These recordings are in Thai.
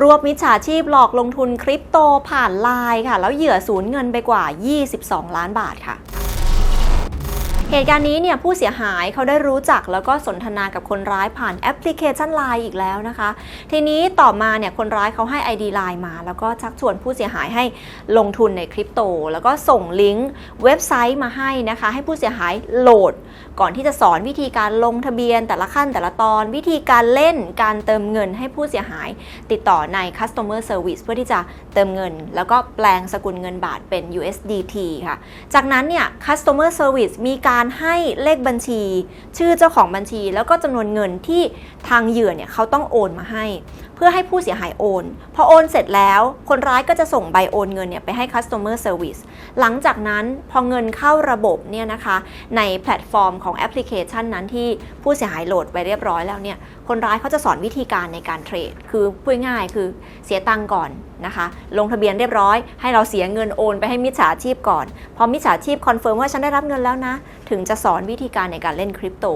รวบมิจฉาชีพหลอกลงทุนคริปโตผ่านไลน์ค่ะ แล้วเหยื่อสูญเงินไปกว่า 22 ล้านบาทค่ะ เหตุการณ์นี้เนี่ยผู้เสียหายเขาได้รู้จักแล้วก็สนทนากับคนร้ายผ่านแอปพลิเคชัน Line อีกแล้วนะคะ ทีนี้ต่อมาเนี่ยคนร้ายเขาให้ ID Line มา แล้วก็ชักชวนผู้เสียหายให้ลงทุนในคริปโต แล้วก็ส่งลิงก์เว็บไซต์มาให้นะคะ ให้ผู้เสียหายโหลด ก่อนที่จะสอนวิธีการลงทะเบียน แต่ละขั้นแต่ละตอนวิธีการเล่นการเติมเงินให้ผู้เสียหาย ติดต่อใน customer service เพื่อที่จะเติมเงิน แล้วก็แปลงสกุลเงินบาทเป็น USDT ค่ะ จากนั้นเนี่ย customer service มีการให้เลขบัญชี ชื่อเจ้าของบัญชี แล้วก็จำนวนเงินที่ทางเหยื่อเนี่ยเขาต้องโอนมาให้ เพื่อให้ผู้เสียหายโอน พอโอนเสร็จแล้ว คนร้ายก็จะส่งใบโอนเงินเนี่ยไปให้ customer service หลังจากนั้นพอเงินเข้าระบบเนี่ยนะคะในแพลตฟอร์มของแอปพลิเคชันนั้นที่ผู้เสียหายโหลดไปเรียบร้อยแล้วเนี่ยคนร้ายเขาจะสอนวิธีการในการเทรด คือพูดง่ายคือเสียตังก่อนนะคะ ลงทะเบียนเรียบร้อย ให้เราเสียเงินโอนไปให้มิจฉาชีพก่อน พอมิจฉาชีพคอนเฟิร์มว่าฉันได้รับเงินแล้วนะ ถึงจะสอนวิธีการในการเล่นคริปโต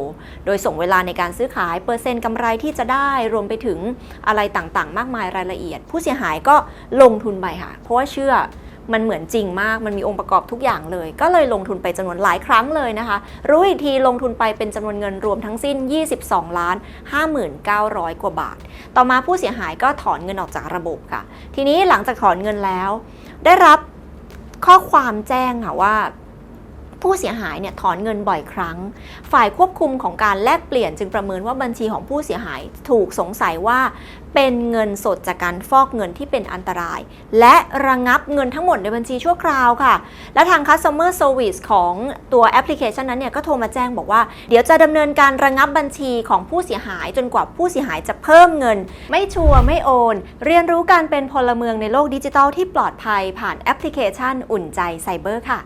โดยส่งเวลาในการซื้อขายเปอร์เซ็นต์กำไรที่จะได้รวมไปถึงอะไรต่างๆ มากมายรายละเอียด ผู้เสียหายก็ลงทุนไปค่ะ เพราะว่าเชื่อ มันเหมือนจริงมาก มันมีองค์ประกอบทุกอย่างเลย ก็เลยลงทุนไปจำนวนหลายครั้งเลยนะคะ รู้อีกทีลงทุนไปเป็นจำนวนเงินรวมทั้งสิ้น 22 ล้าน 5,900 กว่าบาท ต่อมาผู้เสียหายก็ถอนเงินออกจากระบบค่ะ ทีนี้หลังจากถอนเงินแล้ว ได้รับข้อความแจ้งค่ะว่า ผู้เสียหายเนี่ยถอนเงินบ่อยครั้ง ฝ่ายควบคุมของการแลกเปลี่ยนจึงประเมินว่าบัญชีของผู้เสียหายถูกสงสัยว่า เป็นเงินสดจากการฟอกเงินที่เป็นอันตราย และระงับเงินทั้งหมดในบัญชีชั่วคราวค่ะ และทาง Customer Service ของตัวแอปพลิเคชันนั้นเนี่ยก็โทรมาแจ้งบอกว่า เดี๋ยวจะดำเนินการระงับบัญชีของผู้เสียหาย จนกว่าผู้เสียหายจะเพิ่มเงิน ไม่ชัวร์ไม่โอน เรียนรู้การเป็นพลเมืองในโลกดิจิทัลที่ปลอดภัยผ่านแอปพลิเคชันอุ่นใจไซเบอร์ค่ะ